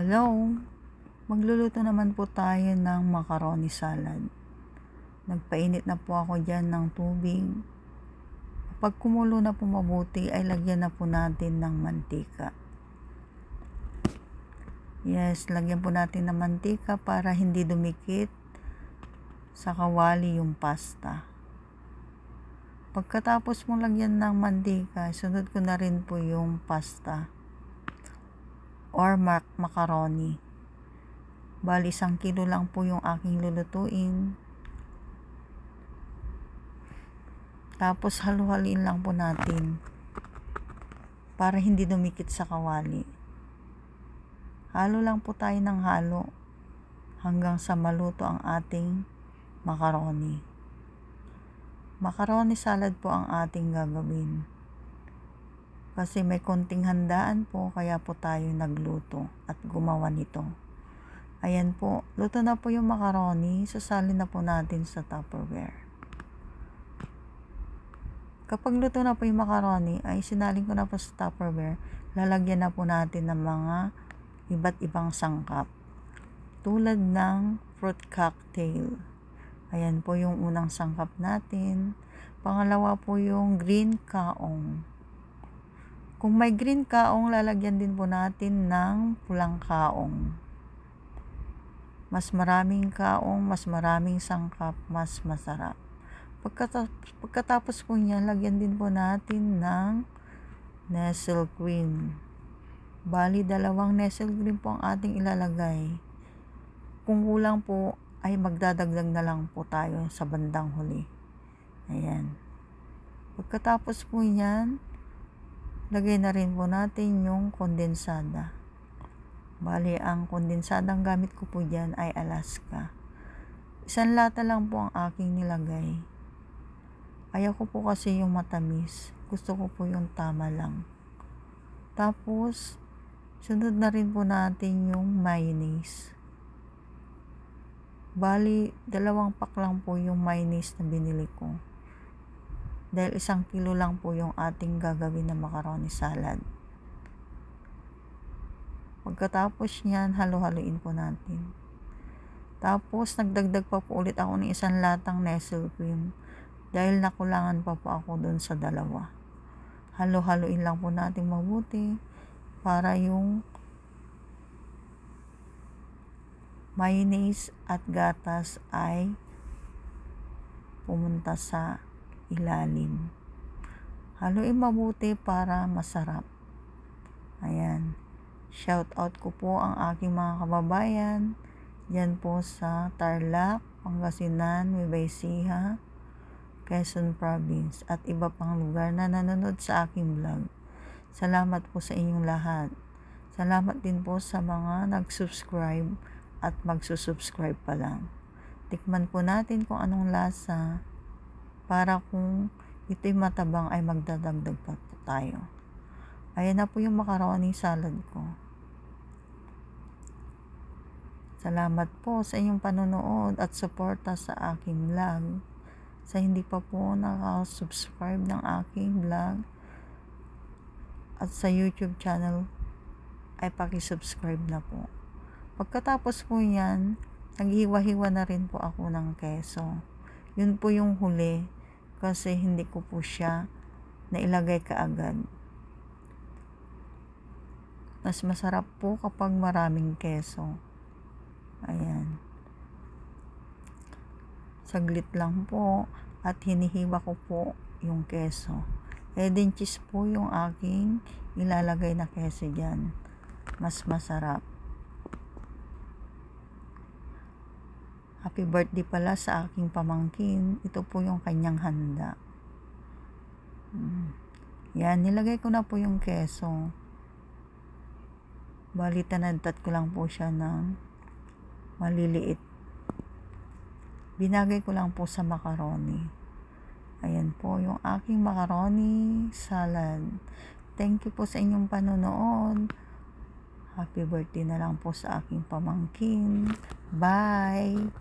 Hello, magluluto naman po tayo ng macaroni salad. Nagpainit na po ako dyan ng tubig. Pag kumulo na po mabuti ay lagyan na po natin ng mantika. Yes, lagyan po natin ng mantika para hindi dumikit sa kawali yung pasta. Pagkatapos mong lagyan ng mantika, sunod ko na rin po yung pasta or mac macaroni. Bali, isang kilo lang po yung aking lulutuin. Tapos, halu-haluin lang po natin para hindi dumikit sa kawali. Halo lang po tayo ng halo hanggang sa maluto ang ating macaroni. Macaroni salad po ang ating gagawin. Kasi may konting handaan po, kaya po tayo nagluto at gumawa nito. Ayan po, luto na po yung macaroni, sasalin na po natin sa Tupperware. Kapag luto na po yung macaroni, ay sinalin ko na po sa Tupperware, lalagyan na po natin ng mga iba't ibang sangkap. Tulad ng fruit cocktail. Ayan po yung unang sangkap natin. Pangalawa po yung green kaong. Kung may green kaong, lalagyan din po natin ng pulang kaong. Mas maraming kaong, mas maraming sangkap, mas masarap. Pagkatapos, pagkatapos po niya, lagyan din po natin ng nestle cream. Bali, dalawang nestle cream po ang ating ilalagay. Kung kulang po, ay magdadagdag na lang po tayo sa bandang huli. Ayan. Pagkatapos po niyan, lagay na rin po natin yung kondensada. Bali, ang kondensadang gamit ko po dyan ay Alaska. Isang lata lang po ang aking nilagay. Ayaw ko po kasi yung matamis. Gusto ko po yung tama lang. Tapos, sunod na rin po natin yung mayonnaise. Bali, dalawang pak lang po yung mayonnaise na binili ko dahil isang kilo lang po yung ating gagawin na macaroni salad. Pagkatapos niyan, halo-haluin po natin. Tapos, nagdagdag pa po ulit ako ng isang latang nestle cream dahil nakulangan pa po ako doon sa dalawa. Halo-haluin lang po natin mabuti para yung mayonnaise at gatas ay pumunta sa ilalim. Haluin mabuti para masarap. Ayan. Shout out ko po ang aking mga kababayan Yan po sa Tarlac, Pangasinan, Nueva Quezon Province at iba pang lugar na nanonood sa aking vlog. Salamat po sa inyong lahat. Salamat din po sa mga nag-subscribe at magsusubscribe pa lang. Tikman po natin kung anong lasa para kung ito'y matabang ay magdadagdag pa po tayo. Ayan na po yung macaroni salad ko. Salamat po sa inyong panonood at suporta sa aking vlog. Sa hindi pa po nakasubscribe ng aking vlog at sa YouTube channel ay pakisubscribe na po. Pagkatapos po yan, naghiwa-hiwa na rin po ako ng keso. Yun po yung huli kasi hindi ko po siya nailagay kaagad. Mas masarap po kapag maraming keso. Ayan. Saglit lang po at hinihiwa ko po yung keso. Eh din cheese po yung aking ilalagay na keso dyan. Mas masarap. Happy birthday pala sa aking pamangkin. Ito po yung kanyang handa. Hmm. Yan, nilagay ko na po yung keso. Bali, tanadtat ko lang po siya ng maliliit. Binagay ko lang po sa macaroni. Ayan po yung aking macaroni salad. Thank you po sa inyong panonood. Happy birthday na lang po sa aking pamangkin. Bye!